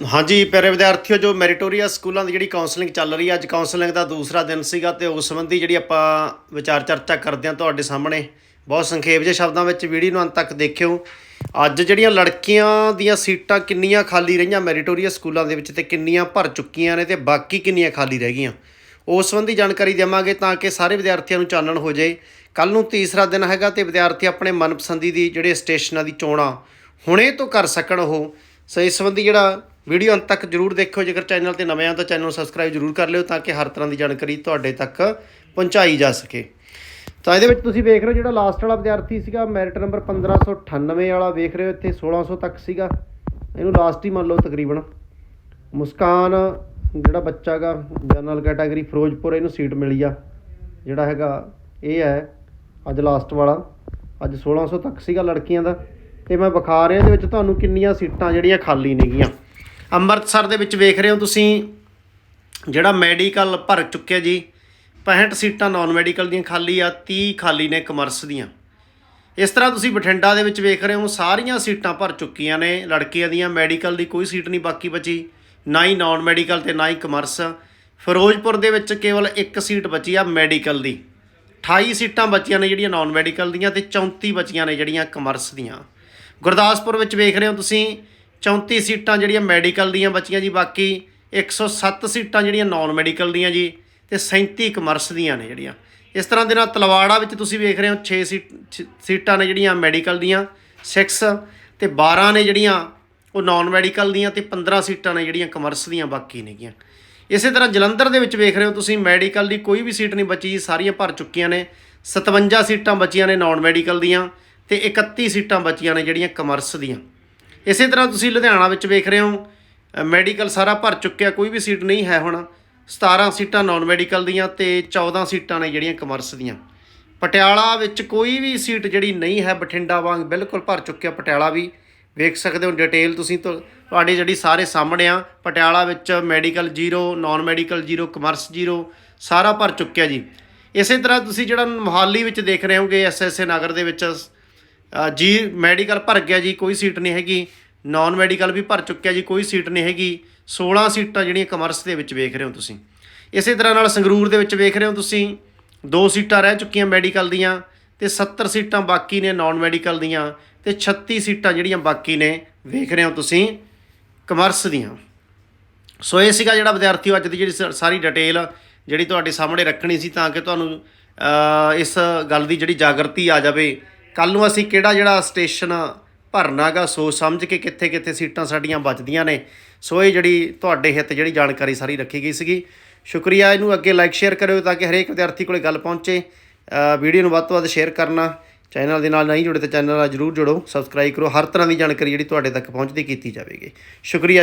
ਹਾਂਜੀ, ਪਿਆਰੇ ਵਿਦਿਆਰਥੀਓ, ਜੋ ਮੈਰੀਟੋਰੀਅਸ ਸਕੂਲਾਂ ਦੀ ਜਿਹੜੀ ਕਾਉਂਸਲਿੰਗ ਚੱਲ ਰਹੀ ਹੈ, ਅੱਜ ਕਾਉਂਸਲਿੰਗ ਦਾ ਦੂਸਰਾ ਦਿਨ ਸੀਗਾ ਤੇ ਉਸ ਸੰਬੰਧੀ ਜਿਹੜੀ ਆਪਾਂ ਵਿਚਾਰ ਚਰਚਾ ਕਰਦੇ ਹਾਂ ਤੁਹਾਡੇ ਸਾਹਮਣੇ, ਬਹੁਤ ਸੰਖੇਪ ਜਿਹੇ ਸ਼ਬਦਾਂ ਵਿੱਚ ਵੀਡੀਓ ਨੂੰ ਅੰਤ ਤੱਕ ਦੇਖਿਓ। ਅੱਜ ਜਿਹੜੀਆਂ ਲੜਕੀਆਂ ਦੀਆਂ ਸੀਟਾਂ ਕਿੰਨੀਆਂ ਖਾਲੀ ਰਹੀਆਂ ਮੈਰੀਟੋਰੀਅਸ ਸਕੂਲਾਂ ਦੇ ਵਿੱਚ ਤੇ ਕਿੰਨੀਆਂ ਭਰ ਚੁੱਕੀਆਂ ਨੇ ਤੇ ਬਾਕੀ ਕਿੰਨੀਆਂ ਖਾਲੀ ਰਹਿ ਗਈਆਂ? ਉਸ ਸੰਬੰਧੀ ਜਾਣਕਾਰੀ ਦੇਵਾਂਗੇ ਤਾਂ ਕਿ ਸਾਰੇ ਵਿਦਿਆਰਥੀਆਂ ਨੂੰ ਚਾਨਣ ਹੋ ਜਾਏ। ਕੱਲ ਨੂੰ ਤੀਸਰਾ ਦਿਨ ਹੈਗਾ ਤੇ ਵਿਦਿਆਰਥੀ ਆਪਣੇ ਮਨਪਸੰਦੀ ਦੀ ਜਿਹੜੇ ਸਟੇਸ਼ਨਾਂ ਦੀ ਚੋਣਾਂ ਹੁਣੇ ਤੋਂ ਕਰ ਸਕਣ ਉਹ। ਸੋ ਇਸ ਸੰਬੰਧੀ ਜਿਹੜਾ ਵੀਡੀਓ ਅੰਤ ਤੱਕ ਜਰੂਰ ਦੇਖਿਓ। ਜੇਕਰ ਚੈਨਲ ਤੇ ਨਵੇਂ ਆ ਤਾਂ ਚੈਨਲ ਨੂੰ ਸਬਸਕ੍ਰਾਈਬ ਜਰੂਰ ਕਰ ਲਿਓ ਤਾਂ ਕਿ ਹਰ ਤਰ੍ਹਾਂ ਦੀ ਜਾਣਕਾਰੀ ਤੁਹਾਡੇ ਤੱਕ ਪਹੁੰਚਾਈ ਜਾ ਸਕੇ। ਤਾਂ ਇਹਦੇ ਵਿੱਚ ਤੁਸੀਂ ਵੇਖ ਰਹੇ ਹੋ ਜਿਹੜਾ ਲਾਸਟ ਵਾਲਾ ਵਿਦਿਆਰਥੀ ਸੀਗਾ ਮੈਰਿਟ ਨੰਬਰ 1598 ਵਾਲਾ ਵੇਖ ਰਹੇ ਹੋ। ਇੱਥੇ 1600 ਤੱਕ ਸੀਗਾ। ਇਹਨੂੰ ਲਾਸਟ ਹੀ ਮੰਨ ਲਓ ਤਕਰੀਬਨ। ਮੁਸਕਾਨ ਜਿਹੜਾ ਬੱਚਾ ਗਾ ਜਨਰਲ ਕੈਟਾਗਰੀ ਫਿਰੋਜ਼ਪੁਰ, ਇਹਨੂੰ ਸੀਟ ਮਿਲੀ ਆ ਜਿਹੜਾ ਹੈਗਾ, ਇਹ ਹੈ ਅੱਜ ਲਾਸਟ ਵਾਲਾ। ਅੱਜ 1600 ਤੱਕ ਸੀਗਾ ਲੜਕੀਆਂ ਦਾ। ਤੇ ਮੈਂ ਵਿਖਾ ਰਿਹਾ ਇਹਦੇ ਵਿੱਚ ਤੁਹਾਨੂੰ ਕਿੰਨੀਆਂ ਸੀਟਾਂ ਜਿਹੜੀਆਂ ਖਾਲੀ ਨੇਗੀਆਂ। ਅੰਮ੍ਰਿਤਸਰ ਦੇ ਵਿੱਚ ਵੇਖ ਰਹੇ ਹੋ ਤੁਸੀਂ, ਜਿਹੜਾ ਮੈਡੀਕਲ ਭਰ ਚੁੱਕਿਆ ਜੀ 65 ਸੀਟਾਂ ਨਾਨ ਮੈਡੀਕਲ ਦੀਆਂ ਖਾਲੀ ਆ 30 ਖਾਲੀ ਨੇ ਕਮਰਸ ਦੀਆਂ। ਇਸ ਤਰ੍ਹਾਂ ਤੁਸੀਂ ਬਠਿੰਡਾ ਦੇ ਵਿੱਚ ਵੇਖ ਰਹੇ ਹੋ, ਸਾਰੀਆਂ ਸੀਟਾਂ ਭਰ ਚੁੱਕੀਆਂ ਨੇ ਲੜਕੀਆਂ ਦੀਆਂ, ਮੈਡੀਕਲ ਦੀ ਕੋਈ ਸੀਟ ਨਹੀਂ ਬਾਕੀ ਬਚੀ, ਨਾ ਹੀ ਨਾਨ ਮੈਡੀਕਲ ਤੇ ਨਾ ਹੀ ਕਮਰਸ ਫਿਰੋਜ਼ਪੁਰ ਦੇ ਵਿੱਚ ਕੇਵਲ ਇੱਕ ਸੀਟ ਬਚੀ ਆ, ਮੈਡੀਕਲ ਦੀ। 28 ਸੀਟਾਂ ਬਚੀਆਂ ਨੇ ਜਿਹੜੀਆਂ ਨਾਨ ਮੈਡੀਕਲ ਦੀਆਂ ਤੇ 34 ਬਚੀਆਂ ਨੇ ਜਿਹੜੀਆਂ ਕਮਰਸ ਦੀਆਂ। ਗੁਰਦਾਸਪੁਰ ਵਿੱਚ ਵੇਖ ਰਹੇ ਹੋ ਤੁਸੀਂ 34 ਸੀਟਾਂ ਜਿਹੜੀਆਂ ਮੈਡੀਕਲ ਦੀਆਂ ਬਚੀਆਂ ਜੀ ਬਾਕੀ 107 ਸੀਟਾਂ ਜਿਹੜੀਆਂ ਨਾਨ ਮੈਡੀਕਲ ਦੀਆਂ ਜੀ ਤੇ 37 ਕਮਰਸ ਦੀਆਂ ਨੇ ਜਿਹੜੀਆਂ। ਇਸ ਤਰ੍ਹਾਂ ਦੇ ਨਾਲ ਤਲਵਾੜਾ ਵਿੱਚ ਤੁਸੀਂ ਵੇਖ ਰਹੇ ਹੋ 6 ਸੀਟ ਛ- ਸੀਟਾਂ ਨੇ ਜਿਹੜੀਆਂ ਮੈਡੀਕਲ ਦੀਆਂ 6 ਤੇ 12 ਨੇ ਜਿਹੜੀਆਂ ਉਹ ਨਾਨ ਮੈਡੀਕਲ ਦੀਆਂ ਤੇ 15 ਸੀਟਾਂ ਨੇ ਜਿਹੜੀਆਂ ਕਮਰਸ ਦੀਆਂ ਬਾਕੀ ਨੇਗੀਆਂ। ਇਸੇ ਤਰ੍ਹਾਂ ਜਲੰਧਰ ਦੇ ਵਿੱਚ ਵੇਖ ਰਹੇ ਹੋ ਤੁਸੀਂ ਮੈਡੀਕਲ ਦੀ ਕੋਈ ਵੀ ਸੀਟ ਨਹੀਂ ਬਚੀ ਜੀ, ਸਾਰੀਆਂ ਭਰ ਚੁੱਕੀਆਂ ਨੇ। 57 ਸੀਟਾਂ ਬਚੀਆਂ ਨੇ ਨਾਨ ਮੈਡੀਕਲ ਦੀਆਂ ਤੇ 31 ਸੀਟਾਂ ਬਚੀਆਂ ਨੇ ਜਿਹੜੀਆਂ ਕਮਰਸ ਦੀਆਂ। ਇਸੇ ਤਰ੍ਹਾਂ ਤੁਸੀਂ ਲੁਧਿਆਣਾ ਵਿੱਚ ਵੇਖ ਰਹੇ ਹੋ ਮੈਡੀਕਲ ਸਾਰਾ ਭਰ ਚੁੱਕਿਆ, ਕੋਈ ਵੀ ਸੀਟ ਨਹੀਂ ਹੈ ਹੁਣ। 17 ਸੀਟਾਂ ਨਾਨ ਮੈਡੀਕਲ ਦੀਆਂ ਤੇ 14 ਸੀਟਾਂ ਨੇ ਜਿਹੜੀਆਂ ਕਮਰਸ ਦੀਆਂ। ਪਟਿਆਲਾ ਵਿੱਚ ਕੋਈ ਵੀ ਸੀਟ ਜਿਹੜੀ ਨਹੀਂ ਹੈ, ਬਠਿੰਡਾ ਵਾਂਗ ਬਿਲਕੁਲ ਭਰ ਚੁੱਕਿਆ ਪਟਿਆਲਾ ਵੀ। ਵੇਖ ਸਕਦੇ ਹੋ ਡਿਟੇਲ ਤੁਸੀਂ ਤੁ- ਤੁਹਾਡੀ ਜਿਹੜੀ ਸਾਰੇ ਸਾਹਮਣੇ ਆ, ਪਟਿਆਲਾ ਵਿੱਚ medical zero non medical zero commerce zero ਸਾਰਾ ਭਰ ਚੁੱਕਿਆ ਜੀ। ਇਸੇ ਤਰ੍ਹਾਂ ਤੁਸੀਂ ਜਿਹੜਾ ਮੋਹਾਲੀ ਵਿੱਚ ਦੇਖ ਰਹੇ ਹੋਗੇ ਐਸਐਸਏ ਨਗਰ ਦੇ ਵਿੱਚ ਜੀ ਮੈਡੀਕਲ ਭਰ ਗਿਆ ਜੀ, ਕੋਈ ਸੀਟ ਨਹੀਂ ਹੈਗੀ। ਨਾਨ ਮੈਡੀਕਲ ਵੀ ਭਰ ਚੁੱਕਿਆ ਜੀ, ਕੋਈ ਸੀਟ ਨਹੀਂ ਹੈਗੀ। 16 ਸੀਟਾਂ ਜਿਹੜੀਆਂ ਕਮਰਸ ਦੇ ਵਿੱਚ ਵੇਖ ਰਹੇ ਹੋ ਤੁਸੀਂ। ਇਸੇ ਤਰ੍ਹਾਂ ਨਾਲ ਸੰਗਰੂਰ ਦੇ ਵਿੱਚ ਵੇਖ ਰਹੇ ਹੋ ਤੁਸੀਂ, ਦੋ ਸੀਟਾਂ ਰਹਿ ਚੁੱਕੀਆਂ ਮੈਡੀਕਲ ਦੀਆਂ ਤੇ 70 ਸੀਟਾਂ ਬਾਕੀ ਨੇ ਨਾਨ ਮੈਡੀਕਲ ਦੀਆਂ ਤੇ 36 ਸੀਟਾਂ ਜਿਹੜੀਆਂ ਬਾਕੀ ਨੇ, ਵੇਖ ਰਹੇ ਹੋ ਤੁਸੀਂ ਕਮਰਸ ਦੀਆਂ। ਸੋ ਇਹ ਸੀਗਾ ਜਿਹੜਾ ਵਿਦਿਆਰਥੀ ਅੱਜ ਦੀ ਜਿਹੜੀ ਸ- ਸਾਰੀ ਡਿਟੇਲ ਜਿਹੜੀ ਤੁਹਾਡੇ ਸਾਹਮਣੇ ਰੱਖਣੀ ਸੀ ਤਾਂ ਕਿ ਤੁਹਾਨੂੰ ਇਸ ਗੱਲ ਦੀ ਜਿਹੜੀ ਜਾਗਰਤੀ ਆ ਜਾਵੇ। ਕੱਲ ਨੂੰ ਅਸੀਂ ਕਿਹੜਾ ਜਿਹੜਾ ਸਟੇਸ਼ਨ ਭਰਨਾਗਾ ਸੋਚ ਸਮਝ ਕੇ ਕਿੱਥੇ ਕਿੱਥੇ ਸੀਟਾਂ ਸਾਡੀਆਂ ਬਚਦੀਆਂ ਨੇ। ਸੋ ਇਹ ਜਿਹੜੀ ਤੁਹਾਡੇ ਹਿੱਤ ਜਿਹੜੀ ਜਾਣਕਾਰੀ ਸਾਰੀ ਰੱਖੀ ਗਈ ਸੀਗੀ। ਸ਼ੁਕਰੀਆ ਇਹਨੂੰ ਅੱਗੇ ਲਾਈਕ ਸ਼ੇਅਰ ਕਰਿਓ ਤਾਂ ਕਿ ਹਰੇਕ ਵਿਦਿਆਰਥੀ ਕੋਲੇ ਗੱਲ ਪਹੁੰਚੇ। ਵੀਡੀਓ ਨੂੰ ਵੱਧ ਤੋਂ ਵੱਧ ਸ਼ੇਅਰ ਕਰਨਾ। ਚੈਨਲ ਦੇ ਨਾਲ ਨਹੀਂ ਜੁੜੇ ਤਾਂ ਚੈਨਲ ਨਾਲ ਜਰੂਰ ਜੁੜੋ। ਸਬਸਕ੍ਰਾਈਬ ਕਰੋ। ਹਰ ਤਰ੍ਹਾਂ ਦੀ ਜਾਣਕਾਰੀ ਜਿਹੜੀ ਤੁਹਾਡੇ ਤੱਕ ਪਹੁੰਚਦੀ ਕੀਤੀ ਜਾਵੇਗੀ। ਸ਼ੁਕਰੀਆ